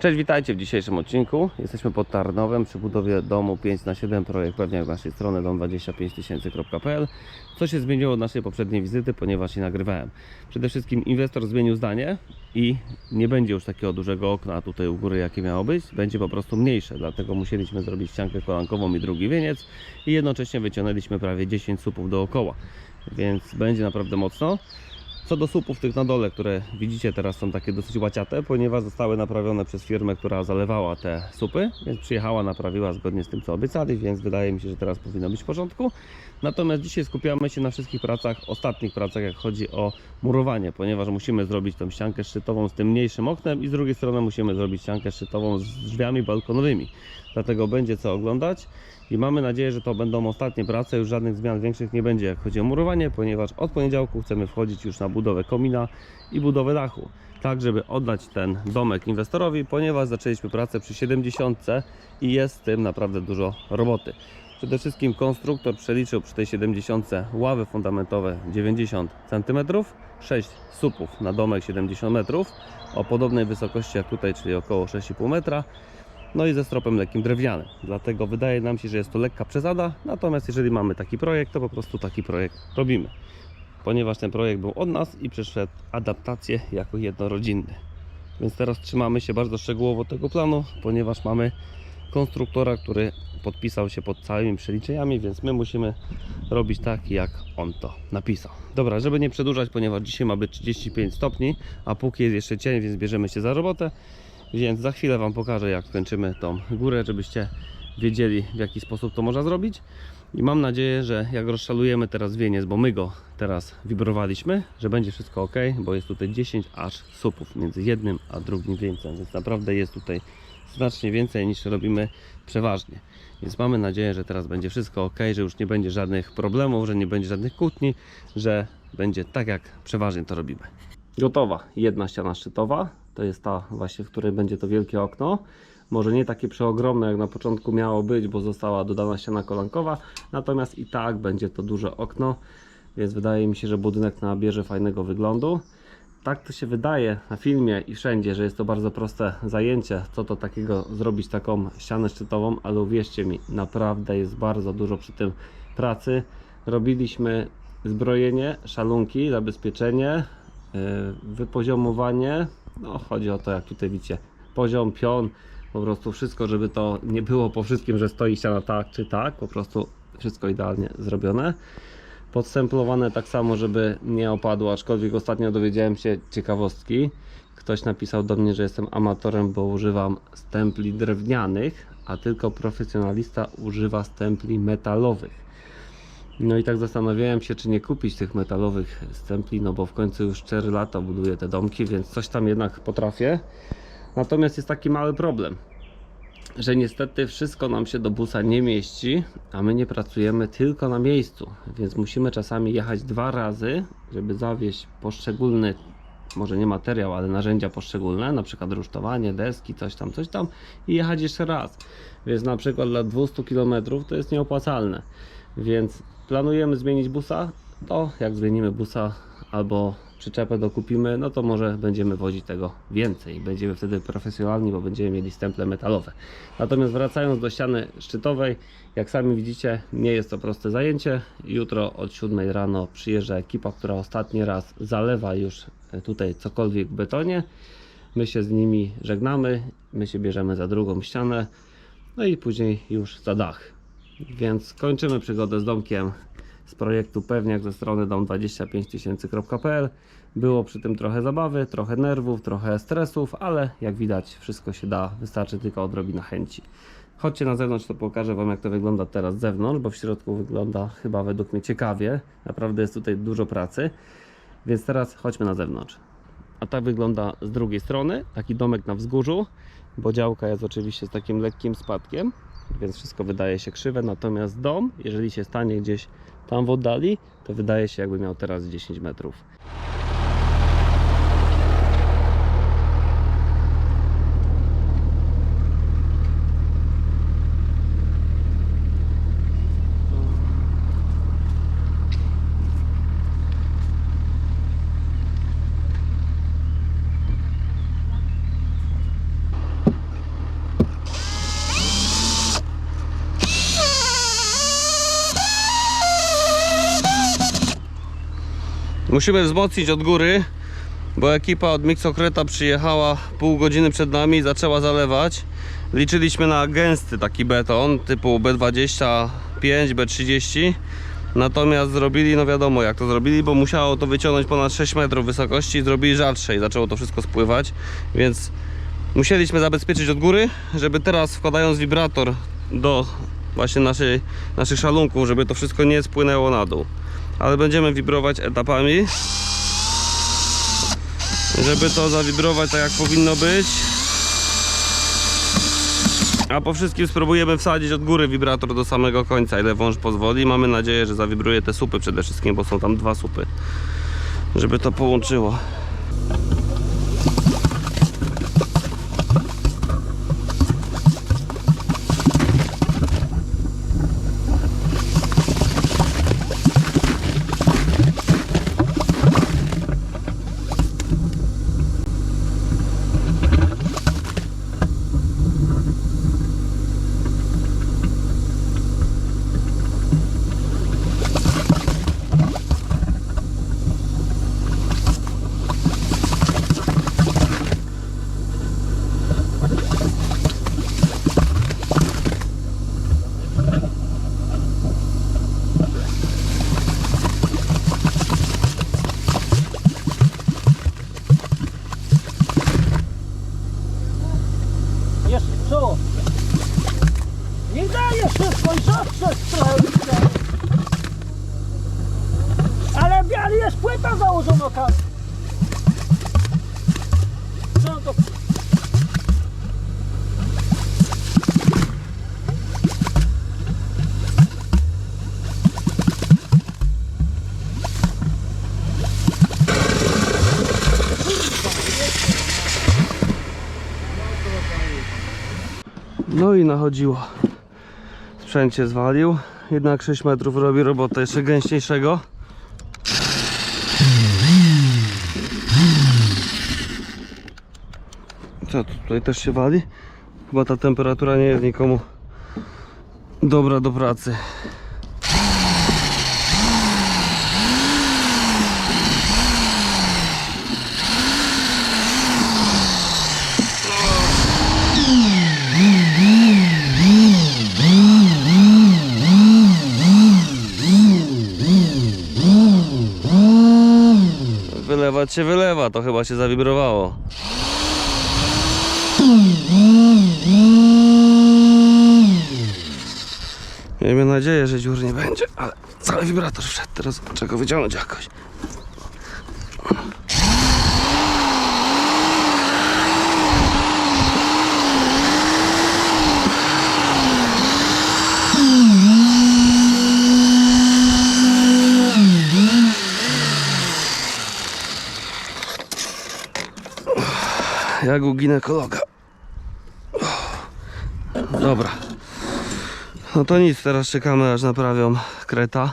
Cześć, witajcie w dzisiejszym odcinku. Jesteśmy pod Tarnowem przy budowie domu 5 na 7 projekt pewnie z naszej strony dom25000.pl. Co się zmieniło od naszej poprzedniej wizyty, ponieważ je nagrywałem. Przede wszystkim inwestor zmienił zdanie i nie będzie już takiego dużego okna tutaj u góry jakie miało być, będzie po prostu mniejsze, dlatego musieliśmy zrobić ściankę kolankową i drugi wieniec i jednocześnie wyciągnęliśmy prawie 10 słupów dookoła, więc będzie naprawdę mocno. Co do słupów tych na dole, które widzicie teraz są takie dosyć łaciate, ponieważ zostały naprawione przez firmę, która zalewała te słupy, więc przyjechała, naprawiła zgodnie z tym co obiecali, więc wydaje mi się, że teraz powinno być w porządku. Natomiast dzisiaj skupiamy się na wszystkich pracach, ostatnich pracach, jak chodzi o murowanie, ponieważ musimy zrobić tą ściankę szczytową z tym mniejszym oknem i z drugiej strony musimy zrobić ściankę szczytową z drzwiami balkonowymi. Dlatego będzie co oglądać i mamy nadzieję, że to będą ostatnie prace, już żadnych zmian większych nie będzie jak chodzi o murowanie, ponieważ od poniedziałku chcemy wchodzić już na budowę komina i budowę dachu. Tak, żeby oddać ten domek inwestorowi, ponieważ zaczęliśmy pracę przy 70 i jest z tym naprawdę dużo roboty. Przede wszystkim konstruktor przeliczył przy tej 70 ławy fundamentowe 90 cm, 6 słupów na domek 70 metrów o podobnej wysokości jak tutaj, czyli około 6,5 metra no i ze stropem lekkim drewnianym. Dlatego wydaje nam się, że jest to lekka przesada, natomiast jeżeli mamy taki projekt, to po prostu taki projekt robimy. Ponieważ ten projekt był od nas i przeszedł adaptację jako jednorodzinny. Więc teraz trzymamy się bardzo szczegółowo tego planu, ponieważ mamy konstruktora, który podpisał się pod całymi przeliczeniami, więc my musimy robić tak, jak on to napisał. Dobra, żeby nie przedłużać, ponieważ dzisiaj ma być 35 stopni, a póki jest jeszcze cień, więc bierzemy się za robotę. Więc za chwilę Wam pokażę, jak kończymy tą górę, żebyście wiedzieli, w jaki sposób to można zrobić. I mam nadzieję, że jak rozszalujemy teraz wieniec, bo my go teraz wibrowaliśmy, że będzie wszystko ok, bo jest tutaj 10 aż słupów między jednym a drugim wieńcem, więc naprawdę jest tutaj znacznie więcej niż robimy przeważnie. Więc mamy nadzieję, że teraz będzie wszystko ok, że już nie będzie żadnych problemów, że nie będzie żadnych kłótni, że będzie tak jak przeważnie to robimy. Gotowa jedna ściana szczytowa, to jest ta właśnie, w której będzie to wielkie okno. Może nie takie przeogromne jak na początku miało być, bo została dodana ściana kolankowa, natomiast i tak będzie to duże okno, więc wydaje mi się, że budynek nabierze fajnego wyglądu. Tak to się wydaje na filmie i wszędzie, że jest to bardzo proste zajęcie, co to takiego zrobić taką ścianę szczytową, ale uwierzcie mi, naprawdę jest bardzo dużo przy tym pracy. Robiliśmy zbrojenie, szalunki, zabezpieczenie, yy, wypoziomowanie, no chodzi o to jak tutaj widzicie, poziom, pion, po prostu wszystko, żeby to nie było po wszystkim, że stoi ściana tak czy tak, po prostu wszystko idealnie zrobione podstemplowane tak samo, żeby nie opadło, aczkolwiek ostatnio dowiedziałem się ciekawostki. Ktoś napisał do mnie, że jestem amatorem, bo używam stempli drewnianych, a tylko profesjonalista używa stempli metalowych. No i tak zastanawiałem się, czy nie kupić tych metalowych stempli, no bo w końcu już 4 lata buduję te domki, więc coś tam jednak potrafię. Natomiast jest taki mały problem że niestety wszystko nam się do busa nie mieści, a my nie pracujemy tylko na miejscu, więc musimy czasami jechać dwa razy, żeby zawieźć poszczególny, może nie materiał, ale narzędzia poszczególne, na przykład rusztowanie, deski, coś tam, coś tam i jechać jeszcze raz. Więc na przykład dla 200 km to jest nieopłacalne. Więc planujemy zmienić busa, to jak zmienimy busa albo przyczepę dokupimy, no to może będziemy wozić tego więcej. Będziemy wtedy profesjonalni, bo będziemy mieli stemple metalowe. Natomiast wracając do ściany szczytowej, jak sami widzicie, nie jest to proste zajęcie. Jutro od 7 rano przyjeżdża ekipa, która ostatni raz zalewa już tutaj cokolwiek w betonie. My się z nimi żegnamy, my się bierzemy za drugą ścianę, no i później już za dach. Więc kończymy przygodę z domkiem z projektu Pewniak ze strony dom25000.pl. Było przy tym trochę zabawy, trochę nerwów, trochę stresów, ale jak widać wszystko się da, wystarczy tylko odrobina chęci. Chodźcie na zewnątrz, to pokażę Wam jak to wygląda teraz z zewnątrz, bo w środku wygląda chyba według mnie ciekawie. Naprawdę jest tutaj dużo pracy. Więc teraz chodźmy na zewnątrz. A tak wygląda z drugiej strony, taki domek na wzgórzu, bo działka jest oczywiście z takim lekkim spadkiem, więc wszystko wydaje się krzywe, natomiast dom, jeżeli się stanie gdzieś tam w oddali, to wydaje się jakby miał teraz 10 metrów. Musimy wzmocnić od góry, bo ekipa od Mixokreta przyjechała pół godziny przed nami i zaczęła zalewać. Liczyliśmy na gęsty taki beton typu B25, B30. Natomiast zrobili, no wiadomo jak to zrobili, bo musiało to wyciągnąć ponad 6 metrów wysokości i zrobili rzadsze i zaczęło to wszystko spływać, więc musieliśmy zabezpieczyć od góry, żeby teraz wkładając wibrator do właśnie naszej, naszych szalunków, żeby to wszystko nie spłynęło na dół. Ale będziemy wibrować etapami, żeby to zawibrować tak jak powinno być. A po wszystkim spróbujemy wsadzić od góry wibrator do samego końca, ile wąż pozwoli. Mamy nadzieję, że zawibruje te supy przede wszystkim, bo są tam dwa supy. Żeby to połączyło. Jeszcze co? Nie daje wszystko i zawsze trochę daje. Ale biały jest założona tam. Co to? No i nachodziło. Sprzęt się zwalił. Jednak 6 metrów robi robotę jeszcze gęściejszego. Co tu tutaj też się wali? Chyba ta temperatura nie jest nikomu dobra do pracy. Wylewać się wylewa, to chyba się zawibrowało. Miejmy nadzieję, że dziur nie będzie, ale cały wibrator wszedł, teraz trzeba wyciągnąć jakoś. Jak u ginekologa. Dobra. No to nic, teraz czekamy aż naprawią kreta.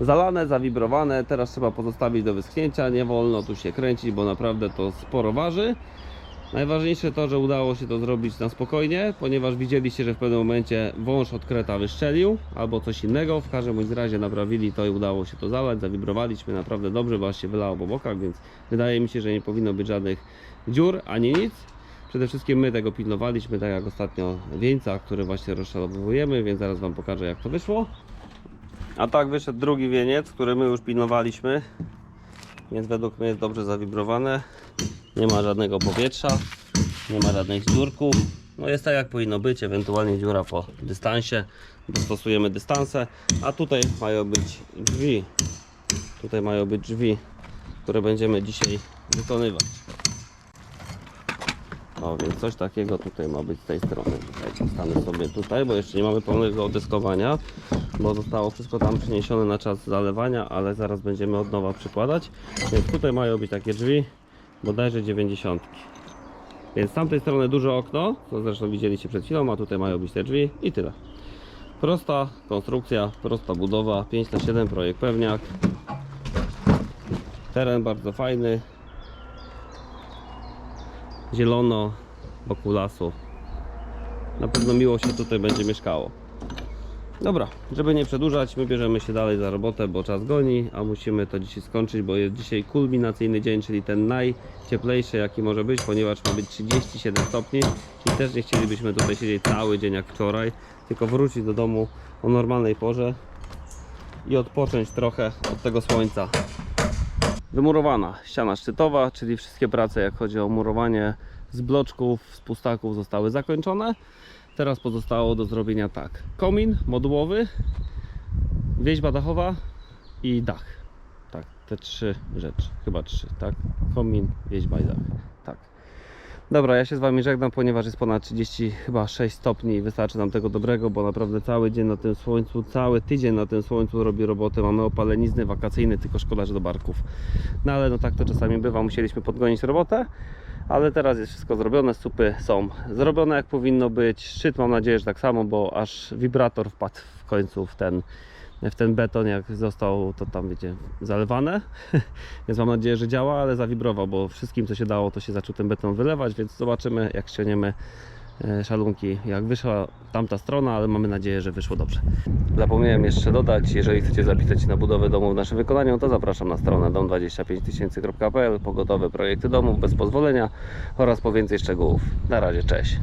Zalane, zawibrowane, teraz trzeba pozostawić do wyschnięcia. Nie wolno tu się kręcić, bo naprawdę to sporo waży. Najważniejsze to, że udało się to zrobić na spokojnie, ponieważ widzieliście, że w pewnym momencie wąż od kreta wyszczelił albo coś innego. W każdym bądź razie naprawili to i udało się to zalać. Zawibrowaliśmy naprawdę dobrze, bo aż się wylało po bokach, więc wydaje mi się, że nie powinno być żadnych dziur ani nic. Przede wszystkim my tego pilnowaliśmy, tak jak ostatnio wieńca, który właśnie rozszalowujemy, więc zaraz Wam pokażę jak to wyszło. A tak wyszedł drugi wieniec, który my już pilnowaliśmy, więc według mnie jest dobrze zawibrowane. Nie ma żadnego powietrza, nie ma żadnych dziurków. No jest tak jak powinno być, ewentualnie dziura po dystansie, dostosujemy dystanse. A tutaj mają być drzwi, tutaj mają być drzwi, które będziemy dzisiaj wykonywać. O, więc coś takiego tutaj ma być z tej strony. Tutaj postanę sobie tutaj, bo jeszcze nie mamy pełnego odyskowania, bo zostało wszystko tam przeniesione na czas zalewania, ale zaraz będziemy od nowa przykładać. Więc tutaj mają być takie drzwi, bodajże 90. Więc z tamtej strony duże okno, co zresztą widzieliście przed chwilą, a tutaj mają być te drzwi i tyle. Prosta konstrukcja, prosta budowa, 5 na 7 projekt pewniak. Teren bardzo fajny, zielono wokół lasu. Na pewno miło się tutaj będzie mieszkało. Dobra, żeby nie przedłużać, my bierzemy się dalej za robotę, bo czas goni, a musimy to dzisiaj skończyć, bo jest dzisiaj kulminacyjny dzień, czyli ten najcieplejszy jaki może być, ponieważ ma być 37 stopni i też nie chcielibyśmy tutaj siedzieć cały dzień jak wczoraj, tylko wrócić do domu o normalnej porze i odpocząć trochę od tego słońca. Wymurowana ściana szczytowa, czyli wszystkie prace jak chodzi o murowanie z bloczków, z pustaków zostały zakończone. Teraz pozostało do zrobienia tak. Komin modułowy, wieźba dachowa i dach. Tak, te trzy rzeczy. Chyba trzy, tak? Komin, wieźba i dach. Dobra, ja się z Wami żegnam, ponieważ jest ponad 30, chyba 6 stopni i wystarczy nam tego dobrego, bo naprawdę cały dzień na tym słońcu, cały tydzień na tym słońcu robi roboty. Mamy opalenizny wakacyjny, tylko szkoda, że do barków. No ale no tak to czasami bywa, musieliśmy podgonić robotę ale teraz jest wszystko zrobione, supy są zrobione jak powinno być. Szczyt mam nadzieję, że tak samo, bo aż wibrator wpadł w końcu w ten, w ten beton, jak został to tam, wiecie, zalewane. więc mam nadzieję, że działa, ale zawibrował, bo wszystkim co się dało, to się zaczął ten beton wylewać, więc zobaczymy, jak ściągniemy e, szalunki, jak wyszła tamta strona, ale mamy nadzieję, że wyszło dobrze. Zapomniałem jeszcze dodać, jeżeli chcecie zapisać się na budowę domu w naszym wykonaniu, to zapraszam na stronę dom25000.pl po gotowe projekty domów bez pozwolenia oraz po więcej szczegółów. Na razie, cześć.